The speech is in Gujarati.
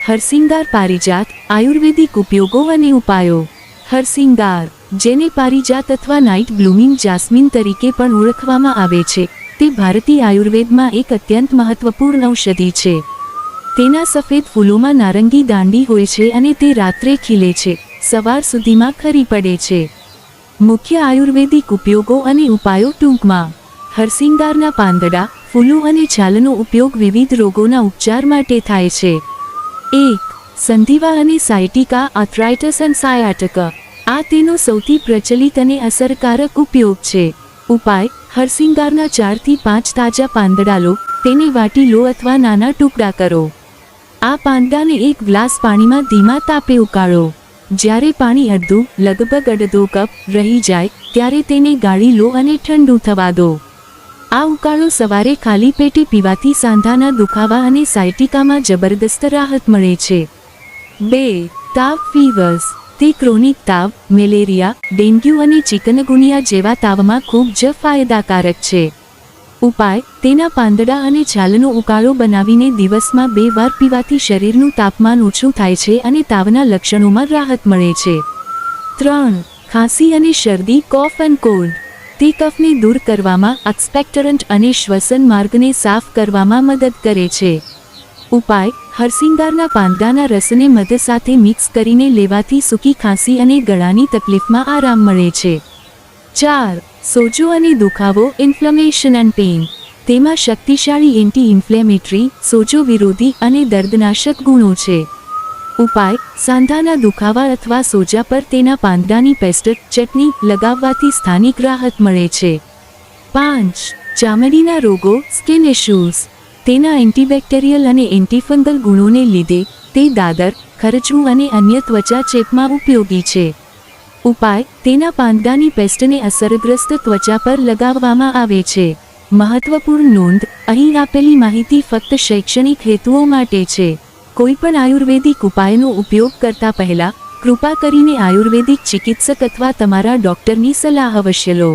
હરસિંગાર પારિજાત આયુર્વેદિક ઉપયોગો અને ઉપાયો. હરસિંગાર, જેને પારિજાત અથવા નાઇટ બ્લૂમિંગ જાસ્મિન તરીકે પણ ઓળખવામાં આવે છે, તે ભારતીય આયુર્વેદમાં એક અત્યંત મહત્વપૂર્ણ ઔષધિ છે. તેના સફેદ ફૂલોમાં નારંગી દાંડી હોય છે અને તે રાત્રે ખીલે છે, સવાર સુધીમાં ખરી પડે છે. મુખ્ય આયુર્વેદિક ઉપયોગો અને ઉપાયો ટૂંકમાં. હરસિંગારના પાંદડા, ફૂલો અને છાલનો ઉપયોગ વિવિધ રોગોના ઉપચાર માટે થાય છે. એક, સંધિવા અને સાયટિકા, આર્થરાઇટસ અને સાયાટકા. આ તેનો સૌથી પ્રચલિત અને અસરકારક ઉપયોગ છે. ઉપાય, હરસિંગારના ચારથી પાંચ તાજા પાંદડા લો, તેને વાટી લો અથવા નાના ટુકડા કરો. આ પાંદડાને એક ગ્લાસ પાણીમાં ધીમા તાપે ઉકાળો. જ્યારે પાણી અડધું, લગભગ અડધો કપ, રહી જાય, ત્યારે તેને ગાળી લો અને ઠંડુ થવા દો. આ ઉકાળો સવારે ખાલી પેટે પીવાથી સાંધાના દુખાવા અને સાયટિકામાં જબરદસ્ત રાહત મળે છે. બે, તાવ, ફીવર્સ. તે ક્રોનિક તાવ, મેલેરિયા, ડેન્ગ્યુ અને ચિકનગુનિયા જેવા તાવમાં ખૂબ જ ફાયદાકારક છે. ઉપાય, તેના પાંદડા અને છાલનો ઉકાળો બનાવીને દિવસમાં બે વાર પીવાથી શરીરનું તાપમાન ઓછું થાય છે અને તાવના લક્ષણોમાં રાહત મળે છે. ત્રણ, ખાંસી અને શરદી, કોફ એન્ડ કોલ્ડ. તે કફને દૂર કરવામાં એક્સપેક્ટરન્ટ અને શ્વસન માર્ગને સાફ કરવામાં મદદ કરે છે. ઉપાય, હરસિંગારના પાંદડાના રસને મધ સાથે મિક્સ કરીને લેવાથી સૂકી ખાંસી અને ગળાની તકલીફમાં આરામ મળે છે. ચાર, સોજો અને દુખાવો ઇન્ફ્લેમેશન એન્ડ પેઇન તેમાં શક્તિશાળી એન્ટી ઇન્ફ્લેમેટરી સોજો વિરોધી અને દર્દનાશક ગુણો છે. ઉપાય, સાંધાના દુખાવા અથવા સોજા પર તેના પાંદડાની પેસ્ટ, ચટણી લગાવવાથી સ્થાનિક રાહત મળે છે. પાંચ, ચામડીના રોગો સ્કિન ઇશ્યુઝ તેના એન્ટીબેક્ટેરિયલ અને એન્ટીફંગલ ગુણોને લીધે તે દાદર, ખરચવું અને અન્ય ત્વચા ચેપમાં ઉપયોગી છે. ઉપાય, તેના પાંદડાની પેસ્ટને અસરગ્રસ્ત ત્વચા પર લગાવવામાં આવે છે. મહત્વપૂર્ણ નોંધ, અહીં આપેલી માહિતી ફક્ત શૈક્ષણિક હેતુઓ માટે છે. કોઈપણ આયુર્વેદિક ઉપાયનો ઉપયોગ કરતા પહેલા કૃપા કરીને આયુર્વેદિક ચિકિત્સક અથવા તમારા ડોક્ટરની સલાહ અવશ્ય લો.